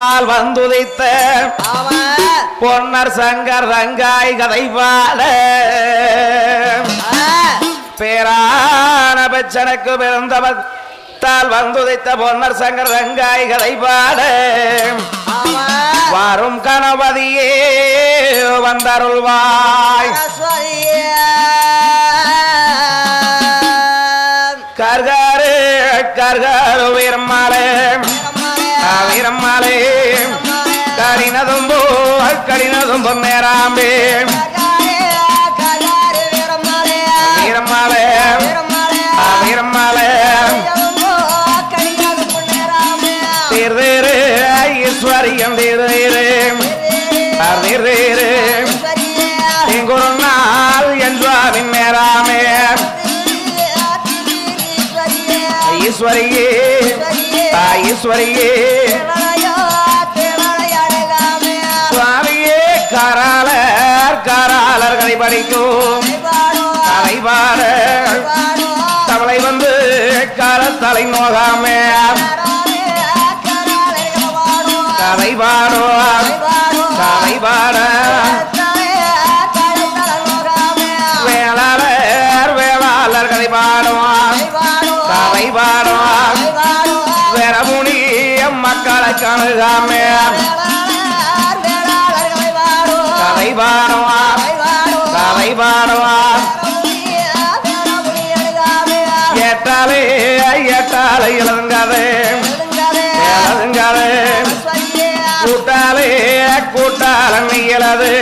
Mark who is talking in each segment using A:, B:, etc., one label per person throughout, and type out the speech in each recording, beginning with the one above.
A: வந்துதைத்த பொன்னர் சங்கர் ரங்காய் கதை பாட பேரான பெச்சனுக்கு பிறந்தவர் தால் வந்துதைத்த பொன்னர் சங்கர் ரங்காய் கதை பாட வரும் கணபதியே வந்தருள்வாய். கர்காரு கர்காரு வீரம்மாளே. வீரம்மாளே. கடினதும் பொன்னேராம்பே வீரம்மாளே. வீரம்மாளே. தீர்தேரு ஈஸ்வரியம் தீர்தேரு தீர்தேரு எங்கொரு என்றாவின் நேராமே. ஈஸ்வரியே ஈஸ்வரியே கதை படிக்கும் கதை பாட தவளை வந்து காலத்தலை நோகாமே. கதை பாடுவார் கதை பாட வேளாளர் வேளாளர் கதை பாடுவார். கதை பாடுவார் வேறமுனி மக்களை கணுகாமே கதை பாடுவார். பாடவா பாடுவார் ஏட்டாலே இளங்காதே இளங்காதே கூட்டாலே கூட்டால நீளது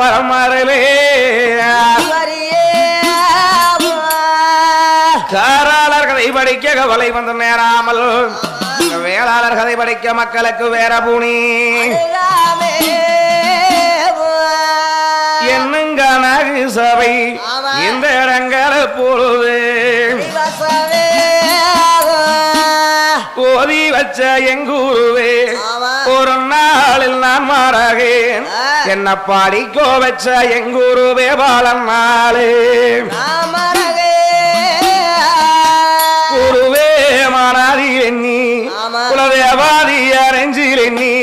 A: வரமாறலே காராளர் கதை படிக்க கவலை வந்து நேராமல். வேளாளர் கதை படிக்க மக்களுக்கு வேற பூனி என்னங்க நகு சபை? இந்த இடங்கள பொழுது ஓதி வச்ச எங்கூருவே ஒரு நாளில் நான் மாறகேன். என்ன பாடிக்கோ வச்ச எங்கூருவே பாலன் நாளே. குருவே மானாதி எண்ணி. குலதேவாதி அரைஞ்சில் எண்ணி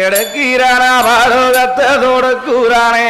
A: எடுக்கிறான பாரதத்தோடு கூறானே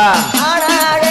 B: ஆமா
A: ஆனாடு,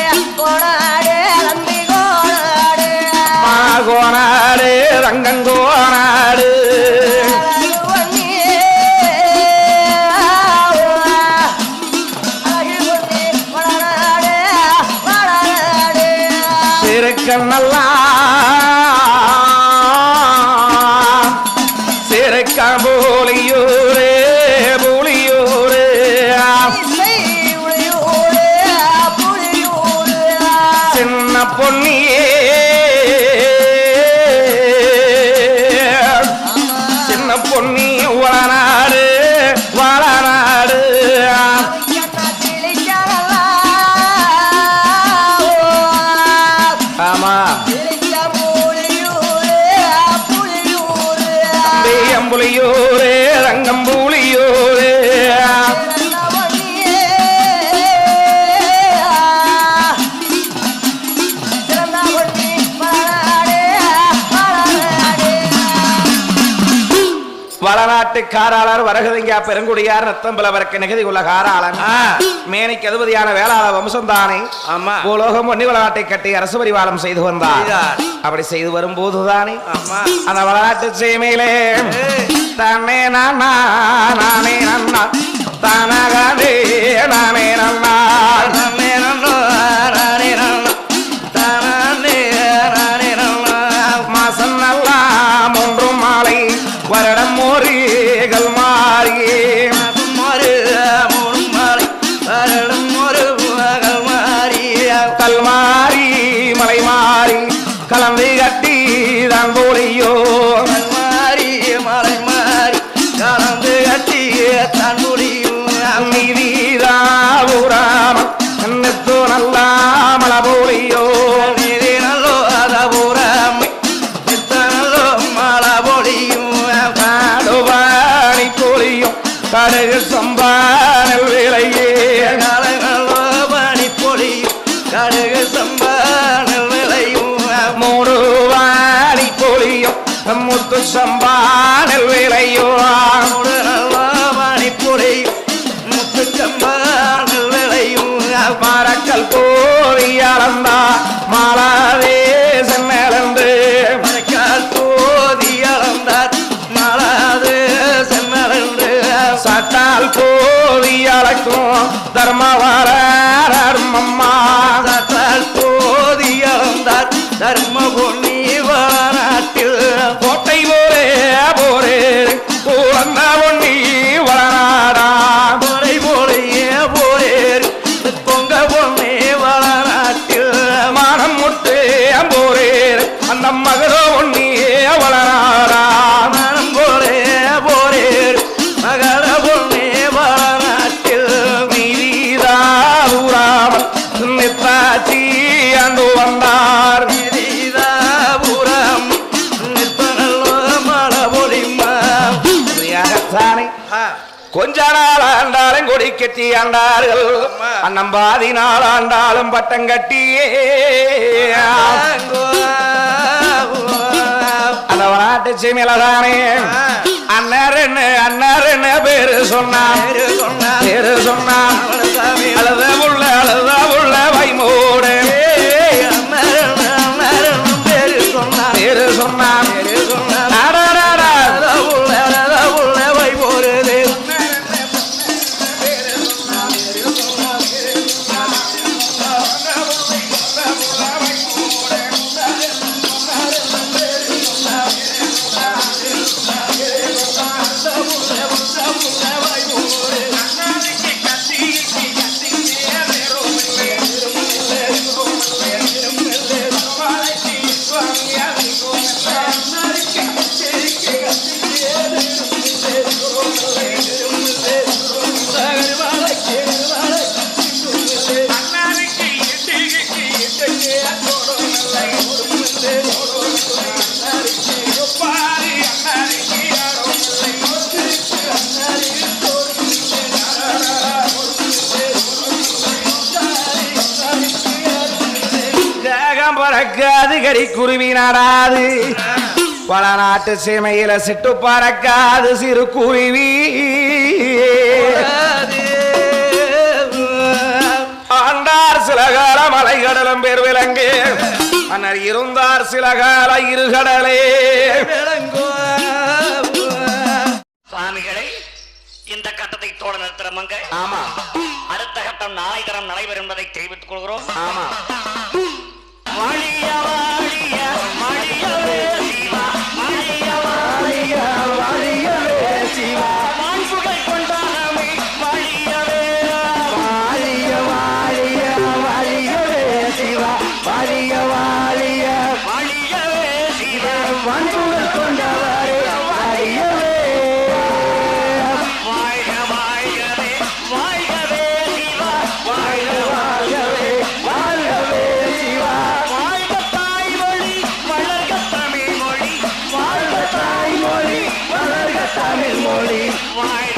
A: வளநாட்டு காராளர் வரகுதிங்கா பெருங்குடியார் ரத்தம்பலவருக்கு நிகதி உள்ள காராளன் மேனிக்கு அதிபதியான வேளாள வம்சம்தானே?
C: ஆமா.
A: பூலோகம் ஒன்னி வளநாட்டை கட்டி அரசு பரிவாரம் செய்து வந்தார். அப்படி செய்து வரும்போதுதானே?
C: ஆமா.
A: அந்த வளநாட்டு சீமையிலே தானே நானா நானே நன்னா நானே நன்னா. முத்து சம்பானல் விலையோ மரக்கல் போரி அளந்தா மாலாவே சென்னலந்து. சட்டால் போரி அளக்கும் தர்மவர தர்மம்மா
C: தர்ம பொன்னி வளநாட்டில்
A: ஒண்ணி வளநாடா மனம் போரே
C: போரேர் மகள பொன்னே வளநாட்டில்
A: நீதிதாபுராமன் நித்தாச்சி அண்டு வந்தார். கொஞ்ச நாள் ஆண்டாலும் கொடி கட்டி ஆண்டார்கள். அண்ணன் பாதி நாள் ஆண்டாலும் பட்டம் கட்டியே. நாட்டு சீமையிலதானே? அண்ணருன்னு அண்ணருன்னு பேரு சொன்னான். பேரு சொன்னான். பறக்காது கறி குருவி நடாது. பல நாட்டு சீமையில சிட்டு பறக்காது சிறு குருவி. ஆண்டார் சில கால மலை கடலும் பேர் விலங்கு. மன்னர் இருந்தார் சில கால இருகடலே.
D: சுவாமிகளை இந்த கட்டத்தை தோட நிறுத்துறமங்க
A: ஆமா.
D: அடுத்த கட்டம் நாளை தரம் நடைபெறும் என்பதை தெரிவித்துக் கொள்கிறோம்.
A: ஆமா. வாழிய வாழிய மடியவே his morning.